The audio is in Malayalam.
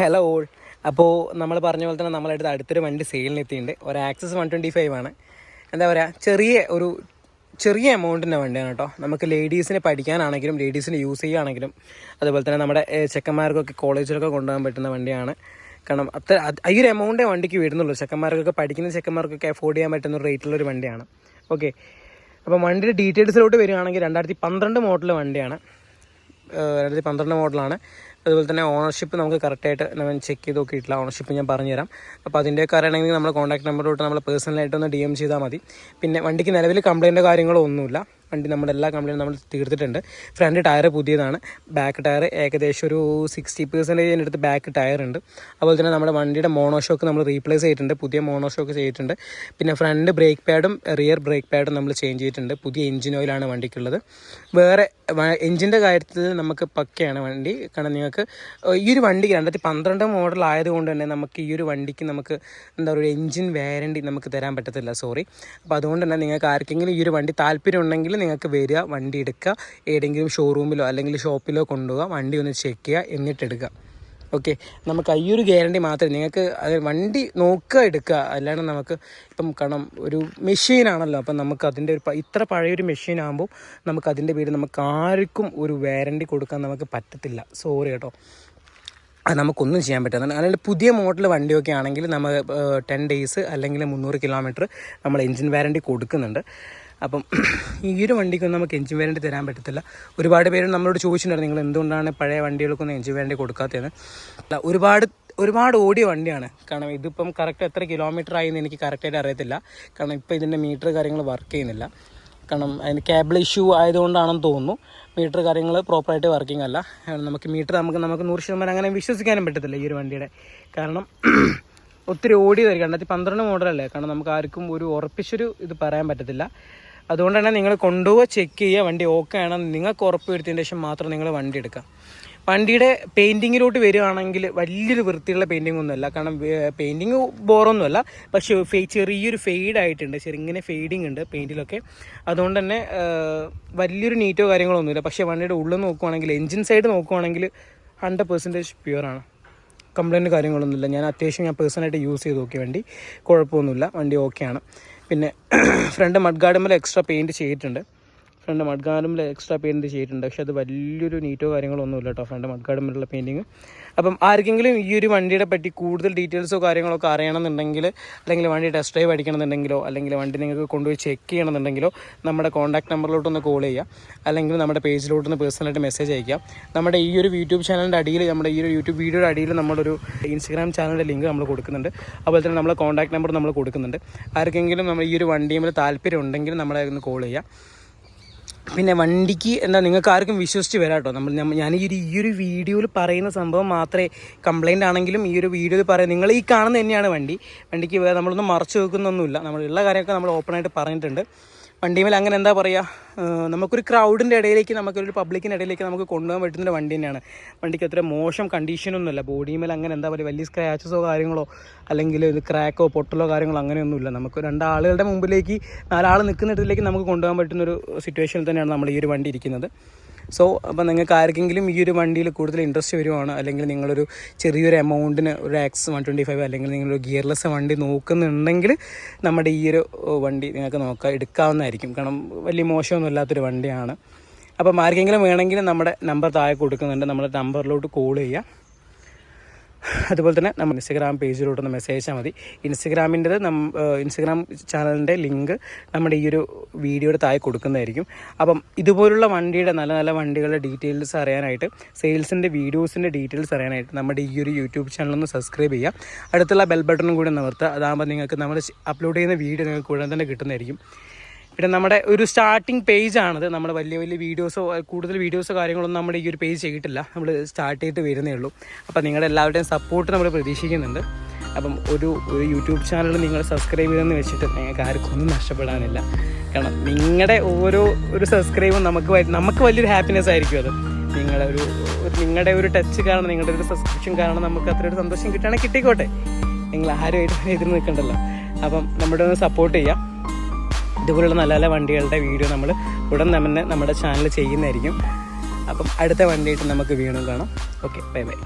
ഹലോ അപ്പോൾ നമ്മൾ പറഞ്ഞ പോലെ തന്നെ നമ്മളടുത്ത് അടുത്തൊരു വണ്ടി സെയിലിന് എത്തിയിട്ടുണ്ട് ഒരു ആക്സസ് വൺ ട്വന്റി ഫൈവ് ആണ്. എന്താ പറയുക ചെറിയ ഒരു ചെറിയ എമൗണ്ടിന്റെ വണ്ടിയാണ് കേട്ടോ നമുക്ക് ലേഡീസിന് പഠിക്കാനാണെങ്കിലും ലേഡീസിന് യൂസ് ചെയ്യുകയാണെങ്കിലും അതുപോലെ തന്നെ നമ്മുടെ ചെക്കന്മാർക്കൊക്കെ കോളേജിലൊക്കെ കൊണ്ടുപോകാൻ പറ്റുന്ന വണ്ടിയാണ്. കാരണം അത്ര അത് ഈ ഒരു എമൗണ്ടേ വണ്ടിക്ക് വരുന്നുള്ളൂ. ചെക്കന്മാർക്കൊക്കെ പഠിക്കുന്ന ചെക്കന്മാർക്കൊക്കെ അഫോർഡ് ചെയ്യാൻ പറ്റുന്ന ഒരു റേറ്റുള്ളൊരു വണ്ടിയാണ്. ഓക്കെ അപ്പോൾ വണ്ടിയുടെ ഡീറ്റെയിൽസിലോട്ട് വരികയാണെങ്കിൽ രണ്ടായിരത്തി പന്ത്രണ്ട് മോഡൽ വണ്ടിയാണ്. രണ്ടായിരത്തി പന്ത്രണ്ട് മോഡലാണ് അതുപോലെ തന്നെ ഓണർഷിപ്പ് നമുക്ക് കറക്റ്റായിട്ട് ഞാൻ ചെക്ക് ചെയ്ത് നോക്കിയിട്ടില്ല ഓണർഷിപ്പ് ഞാൻ പറഞ്ഞുതരാം. അപ്പോൾ അതിന്റെ കാര്യമാണെങ്കിൽ നമ്മൾ കോൺടാക്ട് നമ്പറിലോട്ട് നമ്മൾ പേഴ്സണലായിട്ടൊന്ന് ഡി എം ചെയ്താൽ മതി. പിന്നെ വണ്ടിക്ക് നിലവിൽ കംപ്ലൈന്റോ കാര്യങ്ങളോ ഒന്നുമില്ല. വണ്ടി നമ്മുടെ എല്ലാ കംപ്ലൈന്റും നമ്മൾ തീർത്തിട്ടുണ്ട്. ഫ്രണ്ട് ടയർ പുതിയതാണ്. ബാക്ക് ടയർ ഏകദേശം ഒരു സിക്സ്റ്റി പെർസെന്റേജിന്റെ അടുത്ത് ബാക്ക് ടയർ ഉണ്ട്. അതുപോലെ തന്നെ നമ്മുടെ വണ്ടിയുടെ മോണോ ഷോക്ക് നമ്മൾ റീപ്ലേസ് ചെയ്തിട്ടുണ്ട്. പുതിയ മോണോ ഷോക്ക് ചെയ്തിട്ടുണ്ട്. പിന്നെ ഫ്രണ്ട് ബ്രേക്ക് പാഡും റിയർ ബ്രേക്ക് പാഡും നമ്മൾ ചേഞ്ച് ചെയ്തിട്ടുണ്ട്. പുതിയ എഞ്ചിൻ ഓയിലാണ് വണ്ടിക്കുള്ളത്. വേറെ എഞ്ചിന്റെ കാര്യത്തിൽ നമുക്ക് പക്കയാണ് വണ്ടി. കാരണം നിങ്ങൾക്ക് ഈ ഒരു വണ്ടിക്ക് രണ്ടായിരത്തി പന്ത്രണ്ട് മോഡൽ ആയതുകൊണ്ട് തന്നെ നമുക്ക് ഈ ഒരു വണ്ടിക്ക് നമുക്ക് എന്താ പറയുക എഞ്ചിൻ വാരണ്ടി നമുക്ക് തരാൻ പറ്റത്തില്ല. സോറി അപ്പോൾ അതുകൊണ്ട് തന്നെ നിങ്ങൾക്ക് ആർക്കെങ്കിലും ഈ ഒരു വണ്ടി താല്പര്യം ഉണ്ടെങ്കിൽ നിങ്ങൾക്ക് വരിക വണ്ടി എടുക്കുക ഏതെങ്കിലും ഷോറൂമിലോ അല്ലെങ്കിൽ ഷോപ്പിലോ കൊണ്ടുപോകുക വണ്ടി ഒന്ന് ചെക്ക് ചെയ്യുക എന്നിട്ട് എടുക്കുക. ഓക്കെ നമുക്ക് ഈ ഒരു ഗ്യാരണ്ടി മാത്രമേ നിങ്ങൾക്ക് അത് വണ്ടി നോക്കുക എടുക്കുക. അല്ലാണ്ട് നമുക്ക് ഇപ്പം കാരണം ഒരു മെഷീനാണല്ലോ അപ്പം നമുക്ക് അതിന്റെ ഒരു ഇത്ര പഴയൊരു മെഷീൻ ആകുമ്പോൾ നമുക്ക് അതിന്റെ പേര് നമുക്ക് ആർക്കും ഒരു വാരണ്ടി കൊടുക്കാൻ നമുക്ക് പറ്റത്തില്ല. സോറി കേട്ടോ. അത് നമുക്കൊന്നും ചെയ്യാൻ പറ്റുന്നത് അല്ലെങ്കിൽ പുതിയ മോഡൽ വണ്ടിയൊക്കെ ആണെങ്കിൽ നമ്മൾ ടെൻ ഡേയ്സ് അല്ലെങ്കിൽ മുന്നൂറ് കിലോമീറ്റർ നമ്മൾ എഞ്ചിൻ വാരണ്ടി കൊടുക്കുന്നുണ്ട്. അപ്പം ഈ ഒരു വണ്ടിക്കൊന്നും നമുക്ക് എഞ്ചിൻ വാരണ്ടി തരാൻ പറ്റത്തില്ല. ഒരുപാട് പേരും നമ്മളോട് ചോദിച്ചിട്ടുണ്ടായിരുന്നു നിങ്ങൾ എന്തുകൊണ്ടാണ് പഴയ വണ്ടികൾക്കൊന്നും എഞ്ചിൻ വാരണ്ടി കൊടുക്കാത്തതെന്ന്? അല്ല ഒരുപാട് ഒരുപാട് ഓടിയ വണ്ടിയാണ്. കാരണം ഇതിപ്പം കറക്റ്റ് എത്ര കിലോമീറ്റർ ആയി എന്ന് എനിക്ക് കറക്റ്റായിട്ട് അറിയത്തില്ല. കാരണം ഇപ്പോൾ ഇതിന്റെ മീറ്റർ കാര്യങ്ങൾ വർക്ക് ചെയ്യുന്നില്ല. കാരണം അതിന് കേബിൾ ഇഷ്യൂ ആയതുകൊണ്ടാണെന്ന് തോന്നുന്നു. മീറ്റർ കാര്യങ്ങൾ പ്രോപ്പറായിട്ട് വർക്കിംഗ് അല്ല. നമുക്ക് മീറ്റർ നമുക്ക് നമുക്ക് നൂറ് ശതമാനം അങ്ങനെ വിശ്വസിക്കാനും പറ്റത്തില്ല ഈ ഒരു വണ്ടിയുടെ. കാരണം ഒത്തിരി ഓടിയതായിരിക്കും. രണ്ടായിരത്തി പന്ത്രണ്ട് മോഡലല്ലേ കാരണം നമുക്ക് ആർക്കും ഒരു ഉറപ്പിച്ചൊരു ഇത് പറയാൻ പറ്റത്തില്ല. അതുകൊണ്ട് തന്നെ നിങ്ങൾ കൊണ്ടുപോവുക ചെക്ക് ചെയ്യുക വണ്ടി ഓക്കെ ആണെന്ന് നിങ്ങൾക്ക് ഉറപ്പ് വരുത്തിയതിന് ശേഷം മാത്രം നിങ്ങൾ വണ്ടി എടുക്കുക. വണ്ടിയുടെ പെയിന്റിങ്ങിലോട്ട് വരികയാണെങ്കിൽ വലിയൊരു വൃത്തിയുള്ള പെയിന്റിംഗ് ഒന്നുമല്ല. കാരണം പെയിന്റിങ് ബോറൊന്നുമല്ല. പക്ഷേ ഫേ ചെറിയൊരു ഫെയ്ഡായിട്ടുണ്ട് ചെറുങ്ങനെ ഫെയ്ഡിങ് ഉണ്ട് പെയിന്റിലൊക്കെ അതുകൊണ്ട് തന്നെ വലിയൊരു നീറ്റോ കാര്യങ്ങളോ ഒന്നുമില്ല. പക്ഷേ വണ്ടിയുടെ ഉള്ളിൽ നോക്കുവാണെങ്കിൽ എൻജിൻ സൈഡ് നോക്കുവാണെങ്കിൽ ഹൺഡ്രഡ് പെർസെന്റേജ് പ്യുവറാണ് കംപ്ലൈന്റ് കാര്യങ്ങളൊന്നുമില്ല. ഞാൻ അത്യാവശ്യം ഞാൻ പേഴ്സണലായിട്ട് യൂസ് ചെയ്ത് നോക്കിയ വണ്ടി. കുഴപ്പമൊന്നുമില്ല. വണ്ടി ഓക്കെയാണ് പിന്നെ ഫ്രണ്ട് മഡ് ഗാർഡുമ്പോൾ എക്സ്ട്രാ പെയിന്റ് ചെയ്തിട്ടുണ്ട്. ഫ്രണ്ട് മഡ് ഗാർഡുമ്പോൾ എക്സ്ട്രാ പെയിന്റ് ചെയ്തിട്ടുണ്ട്. പക്ഷേ അത് വലിയൊരു നീറ്റോ കാര്യങ്ങളോ ഒന്നുമില്ല കേട്ടോ ഫ്രണ്ട്. മഡ് വരെയുള്ള പെയിന്റിങ് അപ്പം ആർക്കെങ്കിലും ഈ ഒരു വണ്ടിയുടെ പറ്റി കൂടുതൽ ഡീറ്റെയിൽസോ കാര്യങ്ങളൊക്കെ അറിയണമെന്നുണ്ടെങ്കിൽ അല്ലെങ്കിൽ വണ്ടി ടെസ്റ്റ് ഡ്രൈവ് അടിക്കണമെന്നുണ്ടെങ്കിലോ അല്ലെങ്കിൽ വണ്ടി നിങ്ങൾക്ക് കൊണ്ടുപോയി ചെക്ക് ചെയ്യണമെന്നുണ്ടെങ്കിലോ നമ്മുടെ കോൺടാക്ട് നമ്പറിലോട്ടൊന്ന് കോൾ ചെയ്യുക അല്ലെങ്കിൽ നമ്മുടെ പേജിലോട്ടൊന്ന് പേഴ്സണലായിട്ട് മെസ്സേജ് അയക്കാം. നമ്മുടെ ഈ ഒരു യൂട്യൂബ് ചാനലിന്റെ അടിയിൽ നമ്മുടെ ഈ ഒരു യൂട്യൂബ് വീഡിയോയുടെ അടിയിൽ നമ്മളൊരു ഇൻസ്റ്റാഗ്രാം ചാനലിന്റെ ലിങ്ക് നമ്മൾ കൊടുക്കുന്നുണ്ട്. അതുപോലെ തന്നെ നമ്മളെ കോൺടാക്ട് നമ്പർ നമ്മൾ കൊടുക്കുന്നുണ്ട്. ആർക്കെങ്കിലും നമ്മൾ ഈ ഒരു വണ്ടിയുമ്പോൾ താല്പര്യം ഉണ്ടെങ്കിൽ നമ്മളെ ഒന്ന് കോൾ ചെയ്യുക പിന്നെ വണ്ടിക്ക് എന്താ നിങ്ങൾക്ക് ആർക്കും വിശ്വസിച്ച് വരാം കേട്ടോ. നമ്മൾ ഞാൻ ഈ ഒരു ഈ ഒരു വീഡിയോയിൽ പറയുന്ന സംഭവം മാത്രമേ കംപ്ലൈന്റ് ആണെങ്കിലും ഈ ഒരു വീഡിയോയിൽ പറയാം. നിങ്ങൾ ഈ കാണുന്ന തന്നെയാണ് വണ്ടി. വണ്ടിക്ക് നമ്മളൊന്നും മറച്ചു വെക്കുന്നൊന്നുമില്ല. നമ്മളുള്ള കാര്യമൊക്കെ നമ്മൾ ഓപ്പണായിട്ട് പറഞ്ഞിട്ടുണ്ട്. വണ്ടിമേൽ അങ്ങനെ എന്താ പറയുക നമുക്കൊരു ക്രൗഡിന്റെ ഇടയിലേക്ക് നമുക്കൊരു പബ്ലിക്കിന്റെ ഇടയിലേക്ക് നമുക്ക് കൊണ്ടുപോകാൻ പറ്റുന്നൊരു വണ്ടി തന്നെയാണ് വണ്ടിക്ക് അത്ര മോശം കണ്ടീഷനൊന്നുമില്ല ബോഡിമേൽ അങ്ങനെ എന്താ പറയുക വലിയ സ്ക്രാച്ചസോ കാര്യങ്ങളോ അല്ലെങ്കിൽ ക്രാക്കോ പൊട്ടലോ കാര്യങ്ങളോ അങ്ങനെയൊന്നുമില്ല. നമുക്ക് രണ്ടാളുകളുടെ മുമ്പിലേക്ക് നാലാൾ നിൽക്കുന്ന ഇടത്തിലേക്ക് നമുക്ക് കൊണ്ടുപോകാൻ പറ്റുന്നൊരു സിറ്റുവേഷനിൽ തന്നെയാണ് നമ്മൾ ഈ ഒരു വണ്ടി ഇരിക്കുന്നത്. സോ അപ്പോൾ നിങ്ങൾക്ക് ആർക്കെങ്കിലും ഈ ഒരു വണ്ടിയിൽ കൂടുതൽ ഇൻട്രസ്റ്റ് വരുവാണ് അല്ലെങ്കിൽ നിങ്ങളൊരു ചെറിയൊരു എമൗണ്ടിന് ഒരു ആക്സ് വൺ ട്വന്റി ഫൈവ് അല്ലെങ്കിൽ നിങ്ങളൊരു ഗിയർലെസ് വണ്ടി നോക്കുന്നുണ്ടെങ്കിൽ നമ്മുടെ ഈ ഒരു വണ്ടി നിങ്ങൾക്ക് നോക്കാം എടുക്കാവുന്നതായിരിക്കും. കാരണം വലിയ മോശമൊന്നും ഇല്ലാത്തൊരു വണ്ടിയാണ്. അപ്പം ആർക്കെങ്കിലും വേണമെങ്കിൽ നമ്മുടെ നമ്പർ താഴെ കൊടുക്കുന്നുണ്ട്. നമ്മുടെ നമ്പറിലോട്ട് കോൾ ചെയ്യുക അതുപോലെ തന്നെ നമ്മൾ ഇൻസ്റ്റഗ്രാം പേജിലോട്ടൊന്ന് മെസ്സേജ് അയച്ചാൽ മതി. ഇൻസ്റ്റഗ്രാമിന്റെത് നം ഇൻസ്റ്റഗ്രാം ചാനലിന്റെ ലിങ്ക് നമ്മുടെ ഈ ഒരു വീഡിയോയുടെ താഴെ കൊടുക്കുന്നതായിരിക്കും. അപ്പം ഇതുപോലുള്ള വണ്ടിയുടെ നല്ല നല്ല വണ്ടികളുടെ ഡീറ്റെയിൽസ് അറിയാനായിട്ട് സെയിൽസിന്റെ വീഡിയോസിന്റെ ഡീറ്റെയിൽസ് അറിയാനായിട്ട് നമ്മുടെ ഈ ഒരു യൂട്യൂബ് ചാനലൊന്ന് സബ്സ്ക്രൈബ് ചെയ്യുക. അടുത്തുള്ള ബെൽ ബട്ടണും കൂടി നിവർത്തുക അതാകുമ്പോൾ നിങ്ങൾക്ക് നമ്മൾ അപ്ലോഡ് ചെയ്യുന്ന വീഡിയോ നിങ്ങൾക്ക് ഉടൻ തന്നെ കിട്ടുന്നതായിരിക്കും. പിന്നെ നമ്മുടെ ഒരു സ്റ്റാർട്ടിങ് ആണത്. നമ്മൾ വലിയ വലിയ വീഡിയോസോ കൂടുതൽ വീഡിയോസോ കാര്യങ്ങളൊന്നും നമ്മുടെ ഈ ഒരു പേജ് ചെയ്തിട്ടില്ല. നമ്മൾ സ്റ്റാർട്ട് ചെയ്തിട്ട് വരുന്നേ ഉള്ളൂ. അപ്പോൾ നിങ്ങളുടെ എല്ലാവരുടെയും സപ്പോർട്ട് നമ്മൾ പ്രതീക്ഷിക്കുന്നുണ്ട്. അപ്പം ഒരു യൂട്യൂബ് ചാനൽ നിങ്ങൾ സബ്സ്ക്രൈബ് ചെയ്തെന്ന് വെച്ചിട്ട് നിങ്ങൾക്ക് ആർക്കും ഒന്നും നഷ്ടപ്പെടാനില്ല. കാരണം നിങ്ങളുടെ ഓരോ ഒരു സബ്സ്ക്രൈബും നമുക്ക് നമുക്ക് വലിയൊരു ഹാപ്പിനെസ് ആയിരിക്കും അത്. നിങ്ങളുടെ ഒരു- നിങ്ങളുടെ ഒരു ടച്ച് കാരണം നിങ്ങളുടെ ഒരു സബ്സ്ക്രിപ്ഷൻ കാരണം നമുക്ക് അത്ര ഒരു സന്തോഷം കിട്ടുകയാണെങ്കിൽ കിട്ടിക്കോട്ടെ. നിങ്ങൾ ആരുമായിട്ട് എതിർ നിൽക്കണ്ടല്ലോ. അപ്പം നമ്മുടെ ഒന്ന് സപ്പോർട്ട് ചെയ്യാം. ഇതുപോലുള്ള നല്ല നല്ല വണ്ടികളുടെ വീഡിയോ നമ്മൾ ഉടൻ തന്നെ നമ്മുടെ ചാനൽ ചെയ്യുന്നതായിരിക്കും. അപ്പം അടുത്ത വണ്ടിയായിട്ട് നമുക്ക് വീണ്ടും കാണാം. Okay bye bye